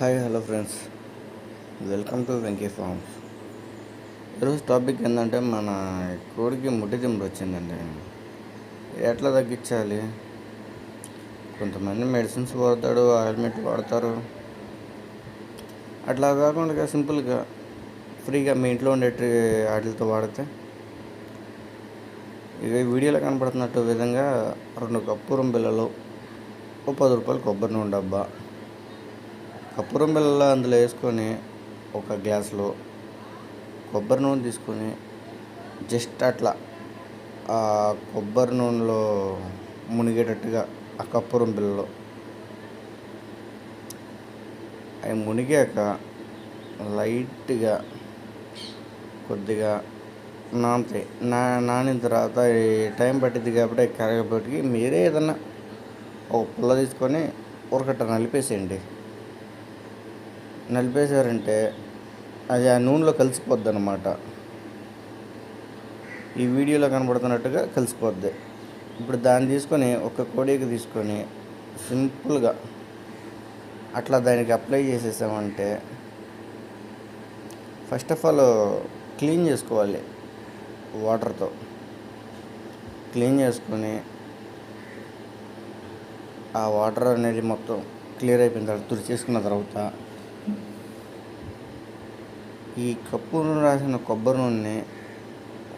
Hi hello friends welcome to Venky farms ఈరోజు topic ఏంటంటే మన కోడికి ముట్టి దింపులు వచ్చిందండి. ఎట్లా తగ్గించాలి? కొంతమంది మెడిసిన్స్ వాడతాడు ఆయిల్మెంట్ వాడతారు. అట్లా కాకుండా సింపుల్గా ఫ్రీగా మీ ఇంట్లో ఉండే వాటితో వాడితే ఇక వీడియోలో కనపడుతున్నట్టు విధంగా రెండు కప్పూరం బిళ్ళలు ఓ పది రూపాయలు కొబ్బరి నూనె డబ్బా. కప్పురం బిళ్ళ అందులో వేసుకొని ఒక గ్లాసులో కొబ్బరి నూనె తీసుకొని జస్ట్ అట్లా ఆ కొబ్బరి నూనెలో మునిగేటట్టుగా ఆ కప్పురం బిళ్ళలో అవి మునిగాక లైట్గా కొద్దిగా నానతాయి. నా నానిన తర్వాత టైం పట్టింది కాబట్టి కరగబట్టి మీరే ఏదన్నా ఒక పుల్ల తీసుకొని ఉరకట్ట నలిపేసేయండి. నలిపేశారంటే అది ఆ నూనెలో కలిసిపోద్ది అనమాట ఈ వీడియోలో కనబడుతున్నట్టుగా కలిసిపోద్ది. ఇప్పుడు దాన్ని తీసుకొని ఒక కోడికి తీసుకొని సింపుల్గా అట్లా దానికి అప్లై చేసేసామంటే ఫస్ట్ ఆఫ్ ఆల్ క్లీన్ చేసుకోవాలి వాటర్తో. క్లీన్ చేసుకొని ఆ వాటర్ అనేది మొత్తం క్లియర్ అయిపోయిన తర్వాత తుడిచేసుకున్న తర్వాత ఈ కప్పు నూనె రాసిన కొబ్బరి నూనె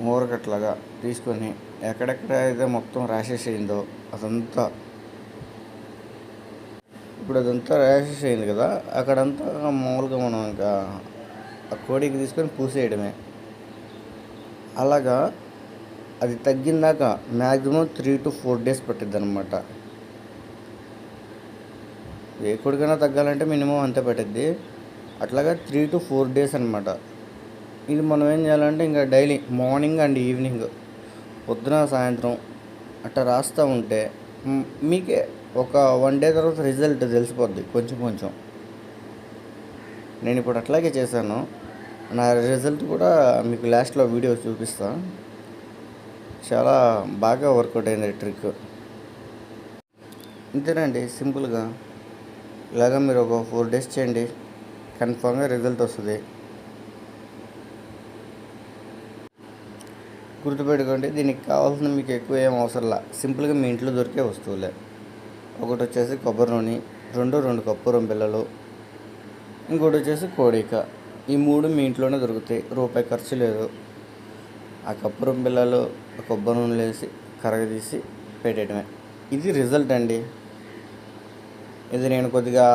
ఊరకట్లాగా తీసుకొని ఎక్కడెక్కడ అయితే మొత్తం ర్యాషెస్ అయిందో అదంతా ఇప్పుడు అదంతా ర్యాషెస్ అయింది కదా అక్కడంతా మామూలుగా మనం ఇంకా ఆ కోడికి తీసుకొని పూసేయడమే. అలాగా అది తగ్గిందాక maximum three to four days పట్టిద్ది అనమాట ఏ కొడుకైనా తగ్గాలంటే మినిమం అంతే పట్టిద్ది. అట్లాగా త్రీ టు ఫోర్ డేస్ అనమాట ఇది మనం ఏం చేయాలంటే ఇంకా డైలీ మార్నింగ్ అండ్ ఈవినింగ్ పొద్దున సాయంత్రం అట్లా రాస్తూ ఉంటే మీకే ఒక వన్ డే తర్వాత రిజల్ట్ తెలిసిపోద్ది కొంచెం కొంచెం. నేను ఇప్పుడు అట్లాగే చేశాను. నా రిజల్ట్ కూడా మీకు లాస్ట్లో వీడియో చూపిస్తాను చాలా బాగా వర్కౌట్ అయింది ట్రిక్ ఇంతేనండి సింపుల్గా ఇలాగ మీరు ఒక ఫోర్ డేస్ చేయండి. కన్ఫామ్గా రిజల్ట్ వస్తుంది. గుర్తుపెట్టుకోండి దీనికి కావాల్సిన మీకు ఎక్కువ ఏం అవసరంలా సింపుల్గా మీ ఇంట్లో దొరికే వస్తువులే. ఒకటి వచ్చేసి కొబ్బరి నూనె రెండు రెండు కప్పురం పిల్లలు ఇంకోటి వచ్చేసి కోడిక. ఈ మూడు మీ ఇంట్లోనే దొరుకుతాయి. రూపాయి ఖర్చు లేదు. ఆ కప్పురం పిల్లలు ఆ కొబ్బరి నూనె వేసి కరగదీసి పెట్టేయడమే. ఇది రిజల్ట్ అండి. ఇది నేను కొద్దిగా